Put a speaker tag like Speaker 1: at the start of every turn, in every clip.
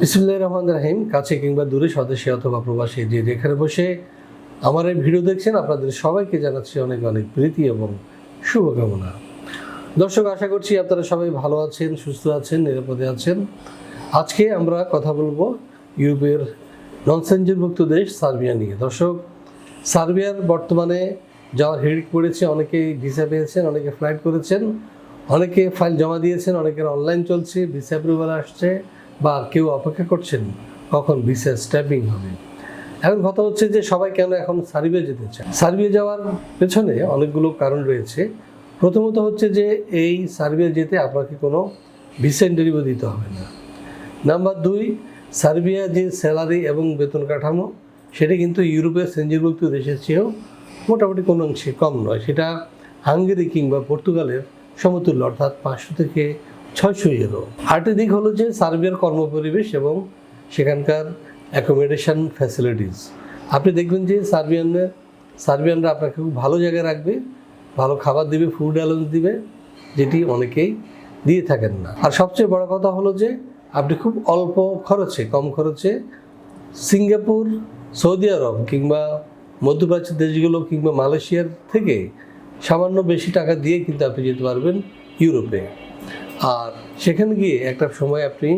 Speaker 1: বিসমুল্লাহ রহমান রাহিম, কাছে কিংবা দূরে স্বদেশী অথবা প্রবাসী যে যেখানে বসে আমার এই ভিডিও দেখছেন, আপনাদের সবাইকে জানাচ্ছি অনেক অনেক প্রীতি এবং শুভকামনা। দর্শক, আশা করছি আপনারা সবাই ভালো আছেন, সুস্থ আছেন, নিরাপদে আছেন। আজকে আমরা কথা বলব ইউরোপের নন সেঞ্চুরিভুক্ত দেশ সার্বিয়া নিয়ে। দর্শক, সার্বিয়ার বর্তমানে যাওয়ার হিড়িক পড়েছে অনেকেই ভিসা পেয়েছেন, অনেকে ফ্লাইট করেছেন, অনেকে ফাইল জমা দিয়েছেন, অনেকের অনলাইন চলছে, ভিসা অ্যাপ্রুভাল আসছে। বা কেউ অপেক্ষা করছেন, কখন ভিসা স্ট্যাম্পিং হবে? এখন কথা হচ্ছে যে সবাই কেন এখন সার্বিয়া যেতে চায়? সার্বিয়া যাওয়ার পেছনে অনেকগুলো কারণ রয়েছে। প্রথমত হচ্ছে যে এই সার্বিয়া যেতে আপনাকে কোনো ভিসা ইন্টারভিউ দিতে হবে না। নাম্বার দুই, সার্বিয়া যে স্যালারি এবং বেতন কাঠামো, সেটা কিন্তু ইউরোপের সেঞ্জুরিভুক্ত দেশের চেয়েও মোটামুটি কোনো অংশে কম নয়। সেটা হাঙ্গেরি কিংবা পর্তুগালের সমতুল্য, অর্থাৎ পাঁচশো থেকে ছয়শো ইউরো আরেকটি দিক হলো যে সার্বিয়ার কর্মপরিবেশ এবং সেখানকার অ্যাকোমোডেশন ফ্যাসিলিটিস আপনি দেখবেন যে সার্বিয়ানের, সার্বিয়ানরা আপনাকে খুব ভালো জায়গায় রাখবে, ভালো খাবার দিবে ফুড অ্যালাউন্স দিবে, যেটি অনেকেই দিয়ে থাকেন না। আর সবচেয়ে বড় কথা হলো যে আপনি খুব অল্প খরচে, কম খরচে সিঙ্গাপুর, সৌদি আরব কিংবা মধ্যপ্রাচ্যের দেশগুলো কিংবা মালয়েশিয়ার থেকে সামান্য বেশি টাকা দিয়ে কিন্তু আপনি যেতে পারবেন ইউরোপে। আর সেখানে গিয়ে একটা সময় আপনি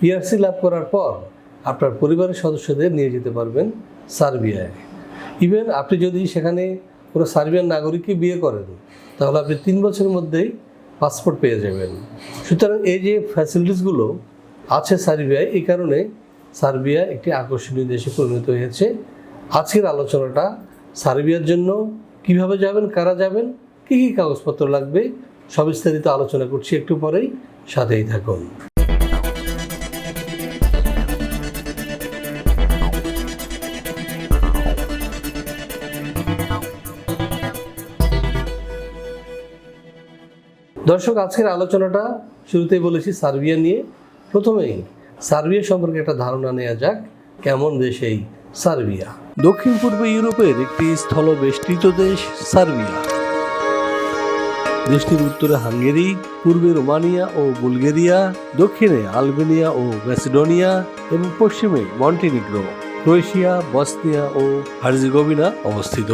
Speaker 1: পিআরসি লাভ করার পর আপনার পরিবারের সদস্যদের নিয়ে যেতে পারবেন সার্বিয়ায়। ইভেন আপনি যদি সেখানে কোনো সার্বিয়ান নাগরিককে বিয়ে করেন, তাহলে আপনি তিন বছরের মধ্যেই পাসপোর্ট পেয়ে যাবেন। সুতরাং এই যে ফ্যাসিলিটিসগুলো আছে সার্বিয়ায়, এই কারণে সার্বিয়া একটি আকর্ষণীয় দেশে পরিণত হয়েছে। আজকের আলোচনাটা সার্বিয়ার জন্য কীভাবে যাবেন, কারা যাবেন, কী কী কাগজপত্র লাগবে সবিস্তারিত আলোচনা করছি। একটু পরেই সাথেই থাকুন। দর্শক, আজকের আলোচনাটা শুরুতেই বলেছি সার্বিয়া নিয়ে। প্রথমেই সার্বিয়া সম্পর্কে একটা ধারণা নেওয়া যাক, কেমন দেশ এই সার্বিয়া। দক্ষিণ পূর্ব ইউরোপের একটি স্থল স্থলবেষ্টিত দেশ সার্বিয়া। দেশটির উত্তরে হাঙ্গেরি, পূর্বে রোমানিয়া ও বুলগেরিয়া, দক্ষিণে আলবেনিয়া ও ম্যাসিডোনিয়া এবং পশ্চিমে মন্টিনিগ্রো, ক্রোয়েশিয়া, বসনিয়া ও হার্জিগোভিনা অবস্থিত।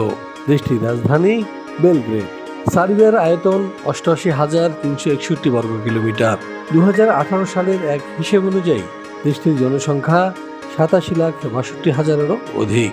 Speaker 1: দেশটির রাজধানী বেলগ্রেড। সার্বিয়ার আয়তন অষ্টআশি হাজার তিনশো একষট্টি বর্গ কিলোমিটার। দু হাজার আঠারো সালের এক হিসেব অনুযায়ী দেশটির জনসংখ্যা সাতাশি লাখ বাষট্টি হাজারেরও অধিক।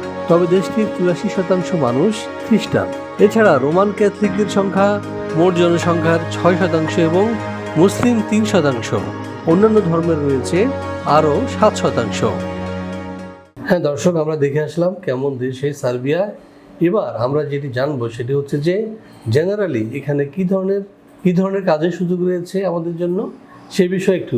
Speaker 1: তবে দেশটির চুরাশি শতাংশ মানুষ খ্রিস্টান। এছাড়া রোমান ক্যাথলিকদের সংখ্যা মোট জনসংখ্যার ছয় শতাংশ এবং মুসলিম তিন শতাংশ। অন্যান্য ধর্মের রয়েছে আরও সাত শতাংশ। হ্যাঁ দর্শক, আমরা দেখে আসলাম কেমন দেশ সার্বিয়া। এবার আমরা যেটি জানব সেটি হচ্ছে যে জেনারেলি এখানে কি ধরনের কি ধরনের কাজের সুযোগ রয়েছে আমাদের জন্য? সে বিষয়ে একটু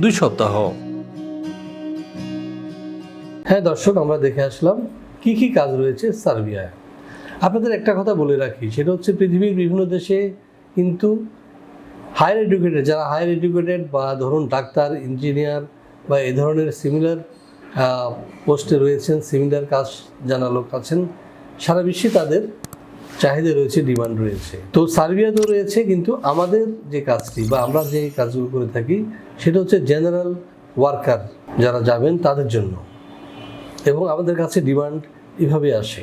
Speaker 1: দুই সপ্তাহ। হ্যাঁ দর্শক, আমরা দেখে আসলাম কি কি কাজ রয়েছে সার্বিয়ায়। আপনাদের একটা কথা বলে রাখি, সেটা হচ্ছে পৃথিবীর বিভিন্ন দেশে কিন্তু হায়ার এডুকেটেড যারা হায়ার এডুকেটেড বা ধরুন ডাক্তার ইঞ্জিনিয়ার বা এ ধরনের সিমিলার পোস্টে রয়েছেন সিমিলার কাজ জানা লোক আছেন, সারা বিশ্বে তাদের চাহিদা রয়েছে ডিমান্ড রয়েছে। তো সার্বিয়াতেও রয়েছে, কিন্তু আমাদের যে কাজটি বা আমরা যে কাজগুলো করে থাকি, সেটা হচ্ছে জেনারেল ওয়ার্কার যারা যাবেন তাদের জন্য। এবং আমাদের কাছে ডিমান্ড এভাবে আসে।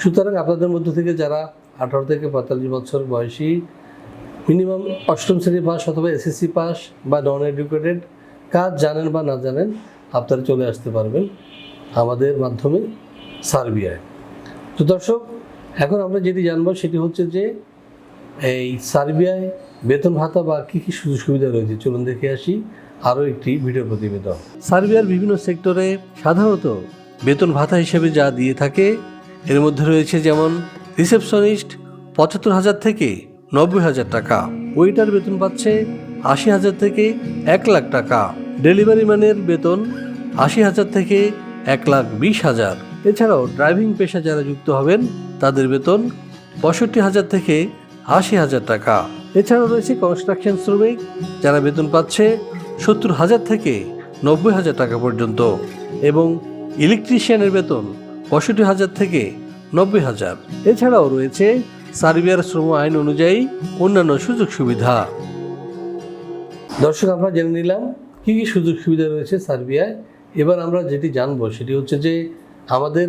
Speaker 1: সুতরাং আপনাদের মধ্য থেকে যারা আঠারো থেকে পঁয়তাল্লিশ বছর বয়সী মিনিমাম অষ্টম শ্রেণি পাস অথবা এসএসসি পাস বা নন এডুকেটেড কাজ জানেন বা না জানেন, আপনারা চলে আসতে পারবেন আমাদের মাধ্যমে সার্বিয়ায়। তো দর্শক এখন আমরা যেটি জানব সেটি হচ্ছে যে এই সার্বিয়ায় বেতন ভাতা বা কী কী সুযোগ সুবিধা রয়েছে? চলুন দেখে আসি আরও একটি ভিডিও প্রতিবেদন। সার্বিয়ার বিভিন্ন সেক্টরে সাধারণত বেতন ভাতা হিসেবে যা দিয়ে থাকে, এর মধ্যে রয়েছে যেমন রিসেপশনিস্ট পঁচাত্তর হাজার থেকে নব্বই হাজার টাকা, ওয়েটার বেতন পাচ্ছে আশি হাজার থেকে এক লাখ টাকা, ডেলিভারি ম্যানের বেতন আশি হাজার থেকে এক লাখ বিশ হাজার। এছাড়াও ড্রাইভিং পেশা যারা যুক্ত হবেন তাদের বেতন পঁয়ষট্টি হাজার থেকে আশি হাজার টাকা। এছাড়াও রয়েছে কনস্ট্রাকশন শ্রমিক, যারা বেতন পাচ্ছে সত্তর হাজার থেকে নব্বই হাজার টাকা পর্যন্ত এবং ইলেকট্রিশিয়ানের বেতন পঁয়ষট্টি হাজার থেকে নব্বই হাজার। এছাড়াও রয়েছে সার্বিয়ার শ্রম আইন অনুযায়ী অন্যান্য সুযোগ সুবিধা। দর্শক, আমরা জেনে নিলাম কী কী সুযোগ সুবিধা রয়েছে সার্বিয়ায়। এবার আমরা যেটি জানব সেটি হচ্ছে যে আমাদের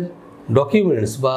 Speaker 1: ডকুমেন্টস বা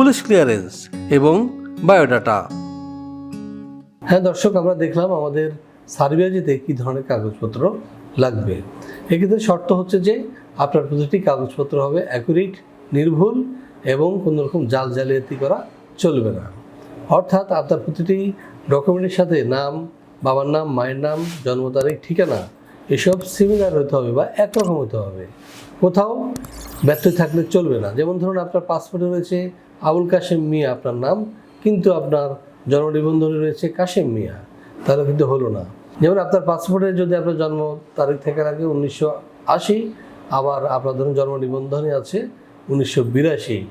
Speaker 1: পুলিশ ক্লিয়ারেন্স এবং বায়োডাটা হ্যাঁ দর্শক, আমরা দেখলাম আমাদের সার্বিয়া যেতে কী ধরনের কাগজপত্র লাগবে। এক্ষেত্রে শর্ত হচ্ছে যে, আপনার প্রতিটি কাগজপত্র হবে অ্যাকুরেট নির্ভুল এবং কোনো রকম জাল জালিয়াতি করা চলবে না। অর্থাৎ আপনার প্রতিটি ডকুমেন্টের সাথে নাম, বাবার নাম, মায়ের নাম, জন্ম তারিখ, ঠিকানা এসব সিমিলার হতে হবে বা একরকম হতে হবে। কোথাও ব্যর্থ থাকলে চলবে না। যেমন ধরুন, আপনার পাসপোর্টে রয়েছে আবুল কাশেম মিয়া আপনার নাম, কিন্তু আপনার জন্ম নিবন্ধনে রয়েছে কাশেম মিয়া। তাহলে কিন্তু হলো না। যেমন আপনার পাসপোর্টে যদি আপনার জন্ম তারিখ থেকে আগে উনিশশো আশি, আবার আপনার ধরুন জন্ম নিবন্ধনে আছে উনিশশো বিরাশি।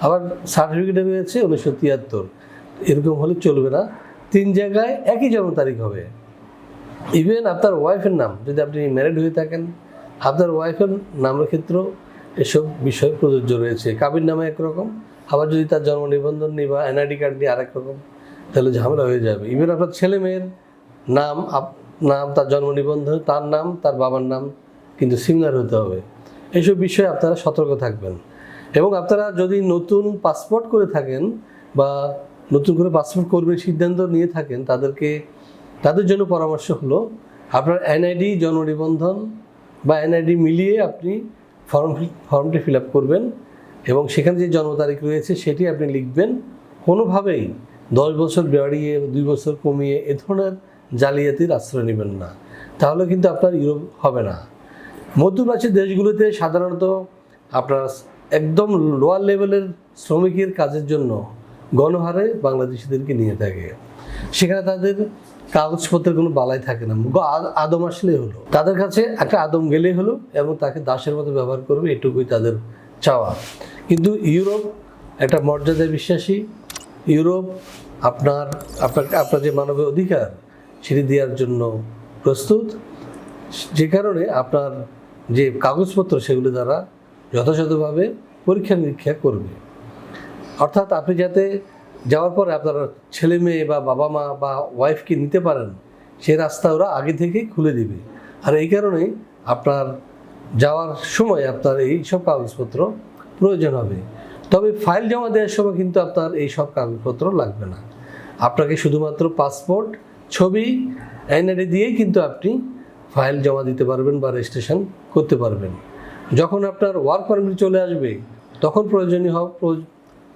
Speaker 1: আবার সার্টিফিকেটে রয়েছে উনিশশো তিয়াত্তর। এরকম হলে চলবে না। তিন জায়গায় একই জন্ম তারিখ হবে। ইভেন আপনার ওয়াইফের নাম, যদি আপনি ম্যারিড হয়ে থাকেন, আপনার ওয়াইফের নামের ক্ষেত্রেও এসব বিষয় প্রযোজ্য রয়েছে। কাবির নামে একরকম। আবার যদি তার জন্ম নিবন্ধন নিই বা এনআইডি কার্ড নিয়ে আরেক রকম, তাহলে ঝামেলা হয়ে যাবে। ইভেন আপনার ছেলে মেয়ের নাম নাম, তার জন্ম নিবন্ধন, তার নাম, তার বাবার নাম কিন্তু সিমিলার হতে হবে। এইসব বিষয়ে আপনারা সতর্ক থাকবেন। এবং আপনারা যদি নতুন পাসপোর্ট করে থাকেন বা নতুন করে পাসপোর্ট করবেন, সিদ্ধান্ত নিয়ে থাকেন, তাদেরকে, তাদের জন্য পরামর্শ হলো, আপনার এনআইডি জন্ম নিবন্ধন বা এনআইডি মিলিয়ে আপনি ফর্ম ফর্মটি ফিল আপ করবেন। এবং সেখানে যে জন্ম তারিখ রয়েছে সেটি আপনি লিখবেন। কোনোভাবেই দশ বছর বাড়িয়ে, দুই বছর কমিয়ে এ ধরনের জালিয়াতির আশ্রয় নেবেন না। তাহলে কিন্তু আপনার ইউরোপ হবে না। মধ্যপ্রাচ্যের দেশগুলোতে সাধারণত আপনার একদম লোয়ার লেভেলের শ্রমিকের কাজের জন্য গণহারে বাংলাদেশিদেরকে নিয়ে থাকে। সেখানে তাদের কাগজপত্রের কোনো বালাই থাকে না। আদম আসলেই হলো। তাদের কাছে একটা আদম গেলেই হলো এবং তাকে দাসের মতো ব্যবহার করবে, এটুকুই তাদের চাওয়া। কিন্তু ইউরোপ একটা মর্যাদায় বিশ্বাসী। ইউরোপ আপনার আপনার আপনার যে মানবের অধিকার সেটি দেওয়ার জন্য প্রস্তুত। যে কারণে আপনার যে কাগজপত্র সেগুলো দ্বারা যথাযথভাবে পরীক্ষা নিরীক্ষা করবে। অর্থাৎ আপনি যাতে যাওয়ার পরে আপনার ছেলে মেয়ে বা বাবা মা বা ওয়াইফকে নিতে পারেন, সে রাস্তা ওরা আগে থেকেই খুলে দিবে। আর এই কারণে আপনার যাওয়ার সময় আপনার এই সব কাগজপত্র প্রয়োজন হবে। তবে ফাইল জমা দেওয়ার সময় কিন্তু আপনার এই সব কাগজপত্র লাগবে না। আপনাকে শুধুমাত্র পাসপোর্ট, ছবি এনআইডি দিয়েই কিন্তু আপনি ফাইল জমা দিতে পারবেন বা রেজিস্ট্রেশন করতে পারবেন। যখন আপনার ওয়ার্ক পারমিট চলে আসবে, তখন প্রয়োজনীয় হবে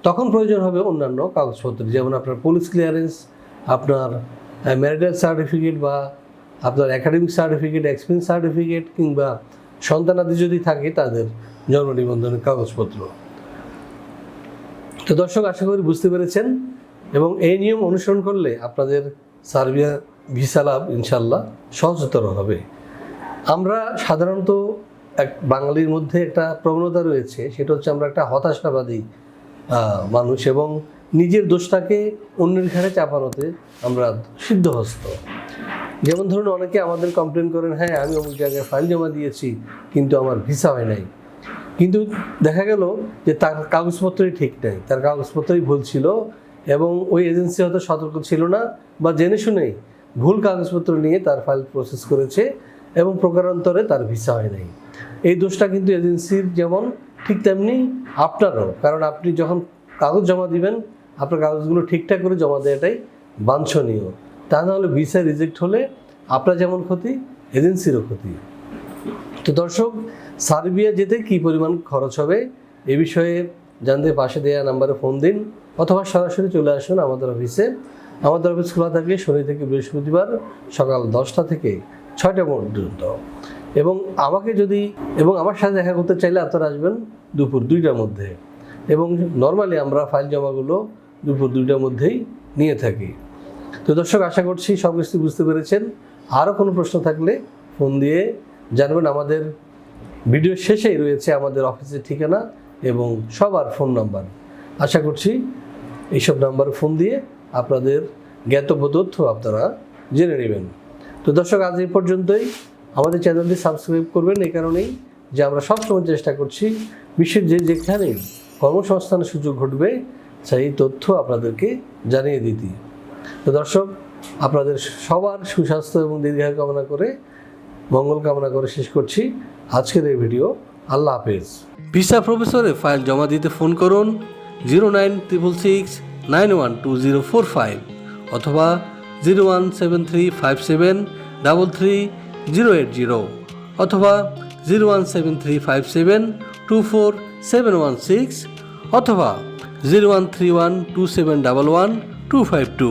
Speaker 1: তখন প্রয়োজন হবে অন্যান্য কাগজপত্র, যেমন আপনার পুলিশ ক্লিয়ারেন্স আপনার ম্যারিটাল সার্টিফিকেট বা আপনার একাডেমিক সার্টিফিকেট এক্সপিরিয়েন্স সার্টিফিকেট কিংবা সন্তানাদি যদি থাকে, তাদের জন্ম নিবন্ধনের কাগজপত্র। তো দর্শক, আশা করি বুঝতে পেরেছেন এবং এই নিয়ম অনুসরণ করলে আপনাদের সার্বিয়া ভিসা লাভ ইনশাল্লাহ সহজতর হবে। আমরা সাধারণত এক বাঙালির মধ্যে একটা প্রবণতা রয়েছে, সেটা হচ্ছে আমরা একটা হতাশাবাদী মানুষ এবং নিজের দোষটাকে অন্যের ঘাড়ে চাপানোতে আমরা সিদ্ধহস্ত। যেমন ধরুন অনেকে আমাদের কমপ্লেন করেন হ্যাঁ আমি অমুক জায়গায় ফাইল জমা দিয়েছি, কিন্তু আমার ভিসা হয় নাই। কিন্তু দেখা গেল যে তার কাগজপত্রই ঠিক নেই, তার কাগজপত্রই ভুল ছিল এবং ওই এজেন্সি হয়তো সতর্ক ছিল না বা জেনে শুনেই ভুল কাগজপত্র নিয়ে তার ফাইল প্রসেস করেছে এবং প্রকারান্তরে তার ভিসা হয় নাই। এই দোষটা কিন্তু এজেন্সির যেমন ঠিক তেমনি আপনারও, কারণ আপনি যখন কাগজ জমা দিবেন, আপনার কাগজগুলো ঠিকঠাক করে জমা দেওয়াটাই বাঞ্ছনীয়। তা নাহলে ভিসা রিজেক্ট হলে আপনার যেমন ক্ষতি এজেন্সিরও ক্ষতি। তো দর্শক, সার্বিয়া যেতে কি পরিমাণ খরচ হবে এ বিষয়ে জানতে পাশে দেওয়া নাম্বারে ফোন দিন অথবা সরাসরি চলে আসুন আমাদের অফিসে আমাদের অফিস খোলা থাকে শনি থেকে বৃহস্পতিবার সকাল দশটা থেকে ছয়টা পর্যন্ত। এবং আমাকে যদি, এবং আমার সাথে দেখা করতে চাইলে আপনারা আসবেন দুপুর দুইটার মধ্যে। এবং নর্মালি আমরা ফাইল জমাগুলো দুপুর দুইটার মধ্যেই নিয়ে থাকি। তো দর্শক, আশা করছি সব কিছু বুঝতে পেরেছেন। আরও কোনো প্রশ্ন থাকলে ফোন দিয়ে জানবেন। আমাদের ভিডিও শেষেই রয়েছে আমাদের অফিসের ঠিকানা এবং সবার ফোন নাম্বার। আশা করছি এইসব নাম্বারে ফোন দিয়ে আপনাদের জ্ঞাতব্য তথ্য আপনারা জেনে নেবেন। তো দর্শক, আজ এই পর্যন্তই। আমাদের চ্যানেলটি সাবস্ক্রাইব করবেন এই কারণেই যে আমরা সবসময় চেষ্টা করছি বিশ্বের যে যেখানে কর্মসংস্থানের সুযোগ ঘটবে সেই তথ্য আপনাদেরকে জানিয়ে দিতে। তো দর্শক, আপনাদের সবার সুস্বাস্থ্য এবং দীর্ঘায়ু কামনা করে, মঙ্গল কামনা করে শেষ করছি আজকের এই ভিডিও। আল্লাহ হাফেজ। ভিসা প্রফেসরে ফাইল জমা দিতে ফোন করুন zero nine triple six nine one two zero four five অথবা zero one seven three five seven double three zero eight zero অথবা zero one seven three five seven two four seven one six অথবা zero one three one two seven double one two five two